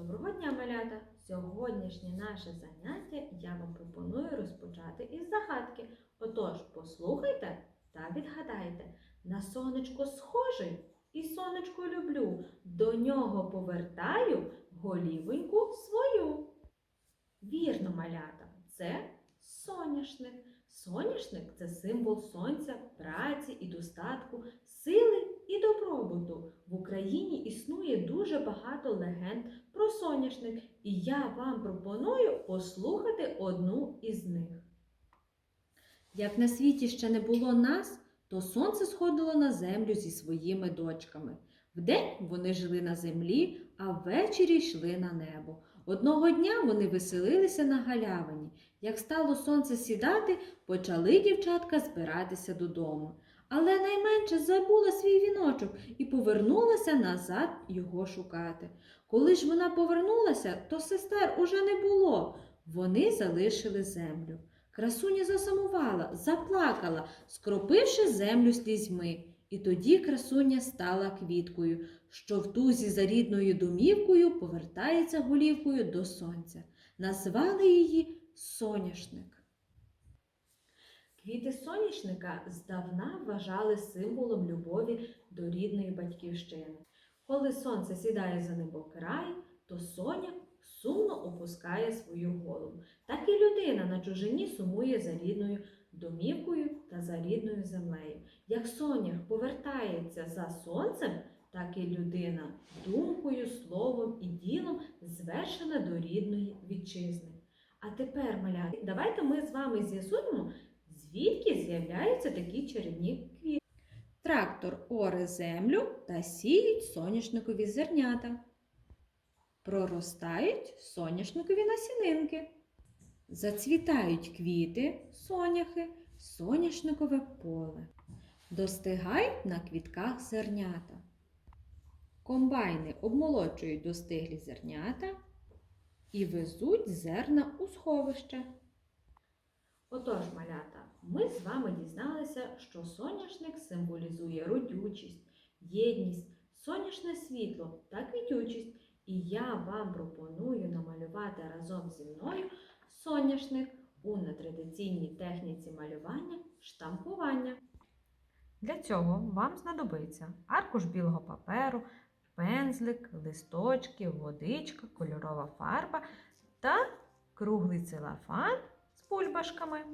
Доброго дня, малята! Сьогоднішнє наше заняття я вам пропоную розпочати із загадки. Отож, послухайте та відгадайте. На сонечко схожий і сонечко люблю. До нього повертаю голівоньку свою. Вірно, малята, це соняшник. Соняшник це символ сонця, праці і достатку, сили добробуту. В Україні існує дуже багато легенд про соняшник, і я вам пропоную послухати одну із них. Як на світі ще не було нас, то сонце сходило на землю зі своїми дочками. Вдень вони жили на землі, а ввечері йшли на небо. Одного дня вони веселилися на галявині. Як стало сонце сідати, почали дівчатка збиратися додому. Але найменше забула свій віночок і повернулася назад його шукати. Коли ж вона повернулася, то сестер уже не було. Вони залишили землю. Красуня засумувала, заплакала, скропивши землю слізьми. І тоді красуня стала квіткою, що в тузі за рідною домівкою повертається голівкою до сонця. Назвали її соняшник. Квіти соняшника здавна вважали символом любові до рідної батьківщини. Коли сонце сідає за небокрай, то соня сумно опускає свою голову. Так і людина на чужині сумує за рідною домівкою та за рідною землею. Як сонях повертається за сонцем, так і людина думкою, словом і ділом звершена до рідної вітчизни. А тепер, малята, давайте ми з вами з'ясуємо, звідки з'являються такі чарівні квіти. Трактор оре землю та сіють соняшникові зернята. Проростають соняшникові насінинки. Зацвітають квіти, соняхи, соняшникове поле. Достигають на квітках зернята. Комбайни обмолочують достиглі зернята і везуть зерна у сховище. Отож, малята, ми з вами дізналися, що соняшник символізує родючість, єдність, сонячне світло та квітючість. І я вам пропоную намалювати разом зі мною соняшник у нетрадиційній техніці малювання штампування. Для цього вам знадобиться аркуш білого паперу, пензлик, листочки, водичка, кольорова фарба та круглий целофан з бульбашками.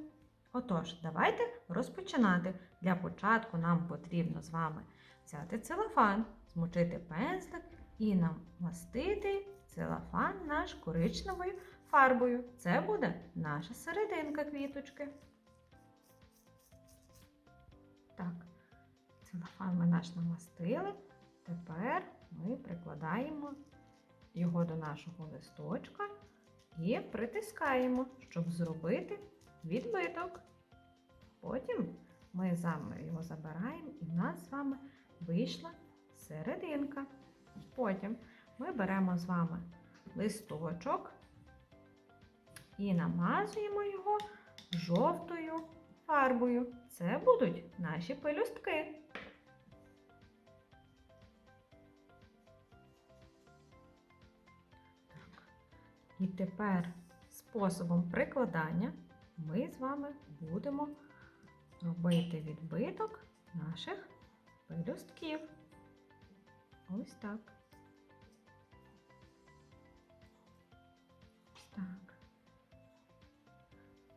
Отож, давайте розпочинати. Для початку нам потрібно з вами взяти целофан, змочити пензлик і намастити целофан наш коричневою фарбою. Це буде наша серединка квіточки. Так, целофан ми наш намастили. Тепер ми прикладаємо його до нашого листочка і притискаємо, щоб зробити відбиток. Потім ми з вами його забираємо, і в нас з вами вийшла серединка. Потім ми беремо з вами листочок і намазуємо його жовтою фарбою. Це будуть наші пелюстки. І тепер способом прикладання ми з вами будемо робити відбиток наших пелюстків. Ось так. Так.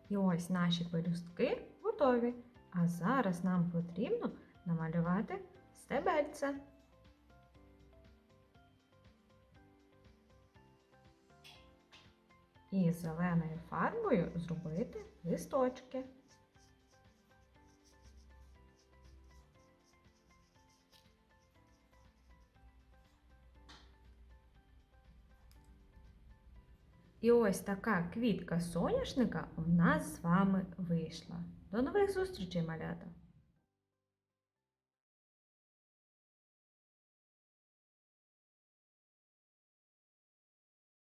І ось наші пелюстки готові. А зараз нам потрібно намалювати стебельце. І зеленою фарбою зробити листочки. І ось така квітка соняшника у нас з вами вийшла. До нових зустрічей, малята!